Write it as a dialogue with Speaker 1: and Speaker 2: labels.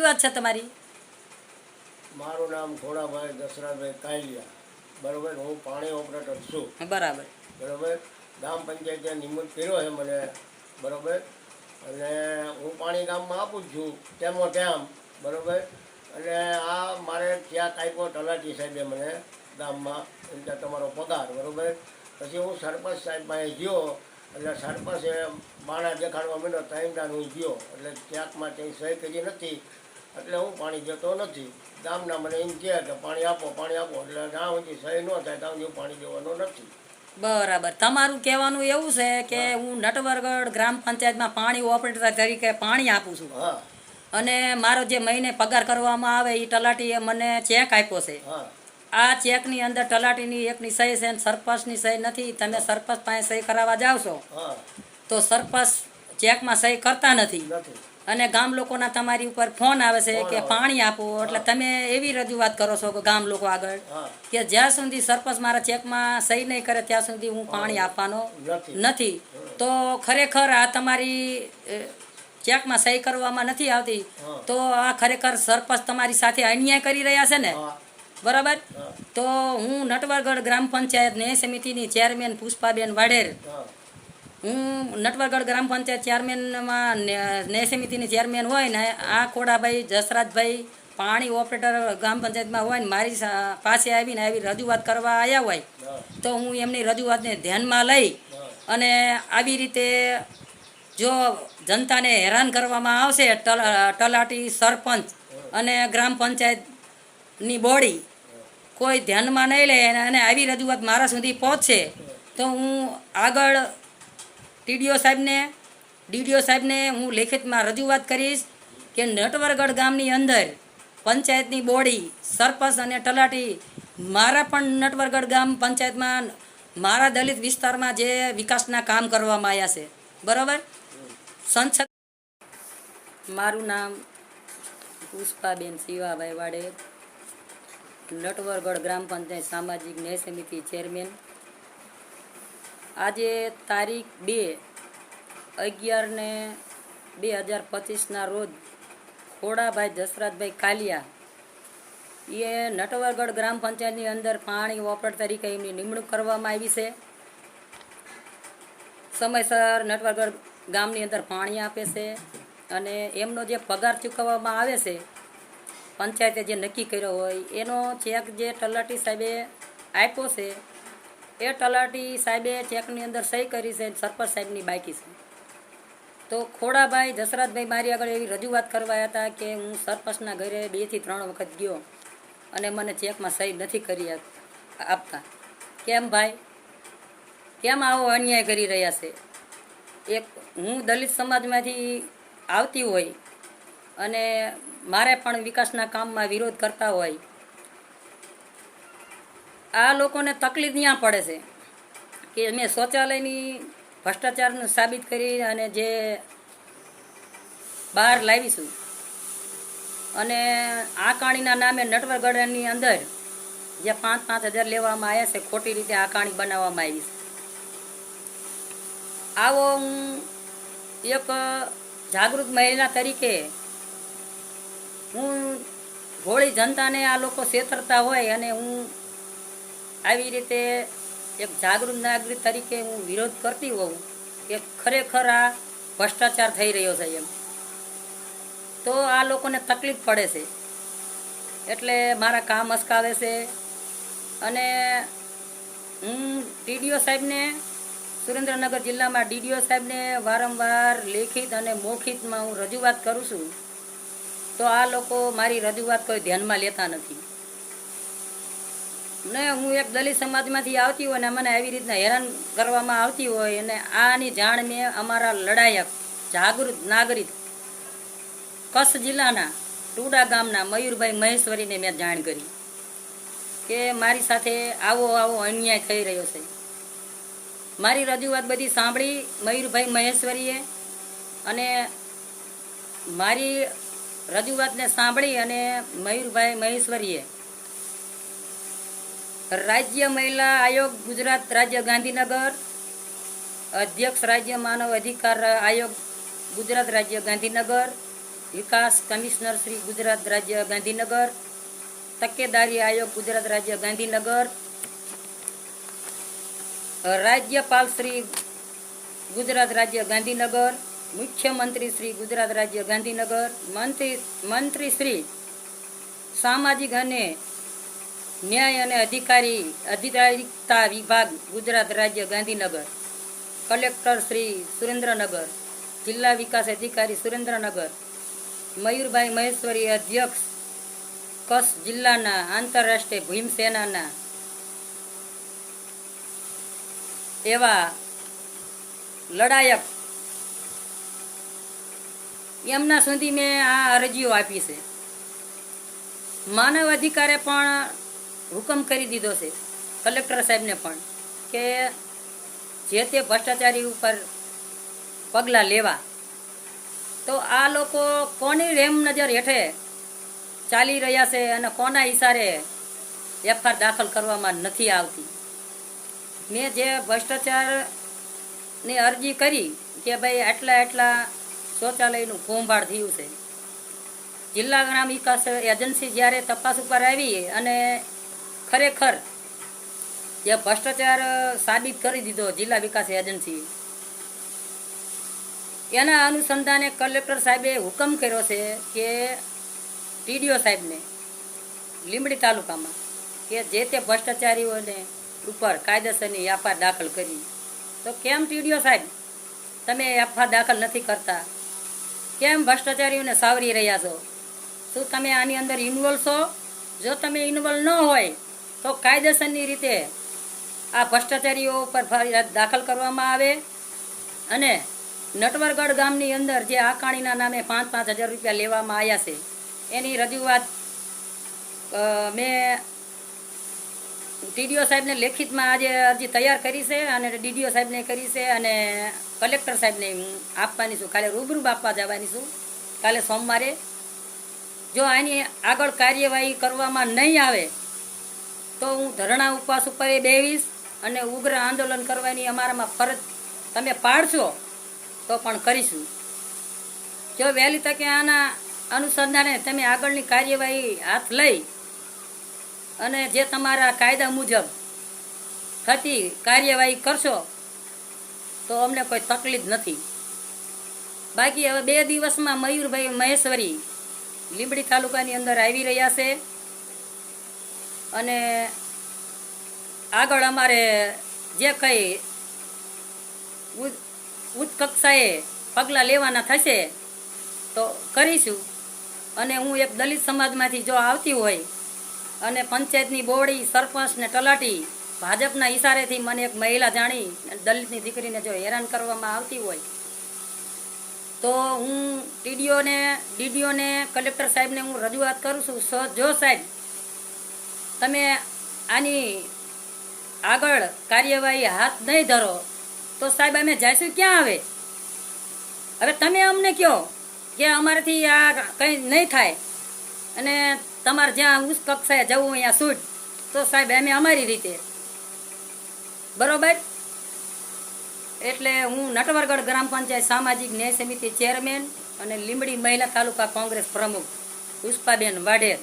Speaker 1: રજૂઆત છે તમારી?
Speaker 2: મારું નામ ઘોડાભાઈ દશરથભાઈ કાયલિયા બરોબર હું પાણી ઓપરેટર છું.
Speaker 1: બરાબર.
Speaker 2: બરોબર ગ્રામ પંચાયતે નિમણૂક કર્યો છે મને. બરોબર અને હું પાણી ગામમાં આપું જ છું તેમાં તેમ બરોબર અને આ મારે ત્યાં કાંઈકો તલાટી સાહેબે મને ગામમાં એટલે તમારો પગાર બરોબર. પછી હું સરપંચ સાહેબ પાસે ગયો એટલે સરપંચે બાણા દેખાડવા મળ્યો ટાઈમદાર હું ગયો એટલે ક્યાંકમાં ત્યાં સહી કરી નથી. એટલે હું પાણી જતો નથી. ગામના મને એમ કહે કે પાણી આપો પાણી આપો. એટલે જ્યાં સુધી સહી ન થાય ત્યાં સુધી પાણી દેવાનો નથી.
Speaker 1: બરાબર. તમારું કહેવાનું એવું છે કે હું. નટવરગઢ ગ્રામ પંચાયતમાં પાણી ઓપરેટર તરીકે પાણી આપું છું. અને મારો જે મહિને પગાર કરવામાં આવે એ તલાટીએ મને ચેક આપ્યો છે. આ ચેકની અંદર તલાટીની એકની સહી છે સરપંચની સહી નથી. તમે સરપંચ પાસે સહી કરાવવા જાવ છો. તો સરપંચ ચેકમાં સહી કરતા નથી.
Speaker 2: નથી.
Speaker 1: અને ગામ લોકોના તમારી ઉપર ફોન આવે છે કે પાણી આપો એટલે તમે એવી રજૂઆત કરો છો કે ગામ લોકો આગળ કે જ્યાં સુધી સરપંચ મારા ચેકમાં સહી નહીં કરે ત્યાં સુધી હું પાણી આપવાનો
Speaker 2: નથી.
Speaker 1: તો ખરેખર આ તમારી ચેકમાં સહી કરવામાં નથી આવતી તો આ ખરેખર સરપંચ તમારી સાથે અન્યાય કરી રહ્યા છે ને? બરાબર? તો હું નટવરગઢ ગ્રામ પંચાયત ન્યાય સમિતિની ચેરમેન પુષ્પાબેન વાઢેર
Speaker 2: હા
Speaker 1: નટવરગઢ ગ્રામ પંચાયત ચેરમેનમાં ન્યાય સમિતિની ચેરમેન હોય ને આ ખોડાભાઈ, જસરાજભાઈ પાણી ઓપરેટર ગ્રામ પંચાયતમાં હોય ને મારી પાસે આવીને આવી રજૂઆત કરવા આવ્યા હોય, તો હું એમની રજૂઆતને ધ્યાનમાં લઈ અને આવી રીતે જો જનતાને હેરાન કરવામાં આવશે તલ- તલાટી સરપંચ અને ગ્રામ પંચાયતની બોડી કોઈ ધ્યાનમાં નહીં લે અને આવી રજૂઆત મારા સુધી પહોંચશે, તો હું આગળ ટીડીઓ સાહેબને, ડીડીઓ સાહેબને હું લેખિતમાં રજૂઆત કરીશ કે નટવરગઢ ગામની અંદર પંચાયતની બોડી, સરપંચ અને તલાટી મારા પણ નટવરગઢ ગામ પંચાયતમાં, મારા દલિત વિસ્તારમાં જે વિકાસના કામ કરવામાં આવ્યા છે. બરાબર? સંસદ મારું નામ પુષ્પાબેન શિવાભાઈ વાડે, નટવરગઢ ગ્રામ પંચાયત સામાજિક ન્યાય સમિતિ ચેરમેન. આજે તારીખ બે અગિયાર ને બે હજાર પચીસના રોજ ખોડાભાઈ જસરાજભાઈ કાલિયા. એ નટવરગઢ ગ્રામ પંચાયતની અંદર પાણી ઓપરેટર તરીકે એમની નિમણૂક કરવામાં આવી છે. સમયસર નટવરગઢ ગામની અંદર પાણી આપે છે અને એમનો જે પગાર ચૂકવવામાં આવે છે, પંચાયતે જે નક્કી કર્યો હોય, એનો ચેક જે તલાટી સાહેબે આપ્યો છે એ તલાટી સાહેબે ચેકની અંદર સહી કરી છે સરપંચ સાહેબની બાકી છે. તો ખોડાભાઈ જસરાજભાઈ મારી આગળ એવી રજૂઆત કરવા હતા કે હું સરપંચના ઘરે બેથી ત્રણ વખત ગયો અને મને ચેકમાં સહી નથી કરી આપતા. કેમ ભાઈ? કેમ આવો અન્યાય કરી રહ્યા છે? એક, હું દલિત સમાજમાંથી આવતી હોય અને મારે પણ વિકાસના કામમાં વિરોધ કરતા હોય આ લોકોને તકલીફ ત્યાં પડે છે કે મેં શૌચાલયની ભ્રષ્ટાચારને સાબિત કરી અને જે બહાર લાવીશું. અને આ કાણીના નામે નટવરગઢની અંદર જે પાંચ પાંચ હજાર લેવામાં આવ્યા છે, ખોટી રીતે આ કાણી બનાવવામાં આવી છે. આવો હું એક જાગૃત મહિલા તરીકે હું હોળી જનતાને આ લોકો છેતરતા હોય અને હું આવી રીતે એક જાગૃત નાગરિક તરીકે હું વિરોધ કરતી હોઉં કે ખરેખર આ ભ્રષ્ટાચાર થઈ રહ્યો છે એમ. તો આ લોકોને તકલીફ પડે છે. એટલે મારા કામ અસકાવે છે. અને હું ડીડીઓ સાહેબને સુરેન્દ્રનગર જિલ્લામાં ડીડીઓ સાહેબને વારંવાર લેખિત અને મૌખિતમાં હું રજૂઆત કરું છું. તો આ લોકો મારી રજૂઆત કોઈ ધ્યાનમાં લેતા નથી. ને હું એક દલિત સમાજમાંથી આવતી હોય ને મને આવી રીતના હેરાન કરવામાં આવતી હોય અને આની જાણ મેં અમારા લડાયક, જાગૃત નાગરિક કચ્છ જિલ્લાના ટુડા ગામના મયુરભાઈ મહેશ્વરીને મેં જાણ કરી કે મારી સાથે આવો આવો અન્યાય થઈ રહ્યો છે. મારી રજૂઆત બધી સાંભળી મયુરભાઈ મહેશ્વરીએ અને મારી રજૂઆતને સાંભળી અને મયુરભાઈ મહેશ્વરીએ રાજ્ય મહિલા આયોગ ગુજરાત રાજ્ય ગાંધીનગર, અધ્યક્ષ રાજ્ય માનવ અધિકાર આયોગ ગુજરાત રાજ્ય ગાંધીનગર, વિકાસ કમિશનર શ્રી ગુજરાત રાજ્ય ગાંધીનગર, તકેદારી આયોગ ગુજરાત રાજ્ય ગાંધીનગર, રાજ્યપાલ શ્રી ગુજરાત રાજ્ય ગાંધીનગર, મુખ્યમંત્રી શ્રી ગુજરાત રાજ્ય ગાંધીનગર, મંત્રી મંત્રી શ્રી સામાજિક અને ન્યાય અને અધિકારી, અધિકારિતા વિભાગ, ગુજરાત રાજ્ય ગાંધીનગર. કલેક્ટર શ્રી સુરેન્દ્રનગર, જિલ્લા વિકાસ અધિકારી સુરેન્દ્રનગર. મયુરભાઈ મહેશ્વરી અધ્યક્ષ, કચ્છ જિલ્લાના આંતરરાષ્ટ્રીય ભીમસેનાના. એવા લડાયક. એમના સુધી મેં આ અરજીઓ આપી છે. માનવ અધિકારે પણ હુકમ કરી દીધો છે, કલેક્ટર સાહેબને પણ, કે જે તે ભ્રષ્ટાચારી ઉપર પગલાં લેવા, તો આ લોકો કોની રેમ નજર હેઠે ચાલી રહ્યા છે અને કોના ઈશારે એફઆર દાખલ કરવામાં નથી આવતી? મેં જે ભ્રષ્ટાચારની અરજી કરી કે ભાઈ આટલા આટલા શૌચાલયનું કૌભાંડ થયું છે, જિલ્લા ગ્રામ વિકાસ એજન્સી જ્યારે તપાસ ઉપર આવી અને ખરેખર જે ભ્રષ્ટાચાર સાબિત કરી દીધો જિલ્લા વિકાસ એજન્સી. એના અનુસંધાને કલેક્ટર સાહેબે હુકમ કર્યો છે કે ટીડીઓ સાહેબને લીંબડી તાલુકામાં કે જે તે ભ્રષ્ટાચારીઓને ઉપર કાયદેસરની એફઆર દાખલ કરી. તો કેમ ટીડીઓ સાહેબ? તમે એફઆર દાખલ નથી કરતા. કેમ ભ્રષ્ટાચારીઓને સાવરી રહ્યા છો? શું તમે આની અંદર ઇન્વોલ્વ છો? જો તમે ઇન્વોલ્વ ન હોય તો કાયદેસરની રીતે આ ભ્રષ્ટાચારીઓ ઉપર ફરિયાદ દાખલ કરવામાં આવે અને નટવરગઢ ગામની અંદર જે આકાણીના નામે પાંચ પાંચ હજાર રૂપિયા લેવામાં આવ્યા છે, એની રજૂઆત મેં ટીડીઓ સાહેબને લેખિતમાં આજે અરજી તૈયાર કરી છે અને ડીડીઓ સાહેબને કરી છે અને કલેક્ટર સાહેબને હું આપવાની છું. કાલે રૂબરૂ આપવા જવાની છું. કાલે સોમવારે. જો આની આગળ કાર્યવાહી કરવામાં નહીં આવે તો હું ધરણા ઉપવાસ ઉપર એ બેવીશ અને ઉગ્ર આંદોલન કરવાની અમારામાં ફરજ તમે પાડશો તો પણ કરીશું. જો વહેલી તકે આના અનુસંધાને તમે આગળની કાર્યવાહી હાથ લઈ અને જે તમારા કાયદા મુજબ થતી કાર્યવાહી કરશો તો અમને કોઈ તકલીફ નથી. બાકી હવે બે દિવસમાં મયુરભાઈ મહેશ્વરી લીંબડી તાલુકાની અંદર આવી રહ્યા છે. અને આગળ અમારે જે કંઈ ઉચ્ચ- કક્ષાએ પગલાં લેવાના થશે, તો કરીશું. અને હું એક દલિત સમાજમાંથી જો આવતી હોય અને પંચાયતની બોડી, સરપંચ ને તલાટી, ભાજપના ઈશારેથી મને એક મહિલા જાણી, દલિતની દીકરીને જો હેરાન કરવામાં આવતી હોય, તો હું ટીડીઓને, ડીડીઓને, કલેક્ટર સાહેબને હું રજૂઆત કરું છું. સો, જો સાહેબ તમે આની આગળ કાર્યવાહી હાથ નહીં ધરો, તો સાહેબ અમે જઈશું ક્યાં આવે હવે તમે અમને કહો કે અમારાથી આ કંઈ નહીં થાય અને તમારે જ્યાં ઉચ્ચ કક્ષાએ જવું અહીંયા છૂટ તો સાહેબ અમે અમારી રીતે. બરોબર? એટલે હું નટવરગઢ ગ્રામ પંચાયત સામાજિક ન્યાય સમિતિ ચેરમેન અને લીંબડી મહિલા તાલુકા કોંગ્રેસ પ્રમુખ પુષ્પાબેન વાઢેર.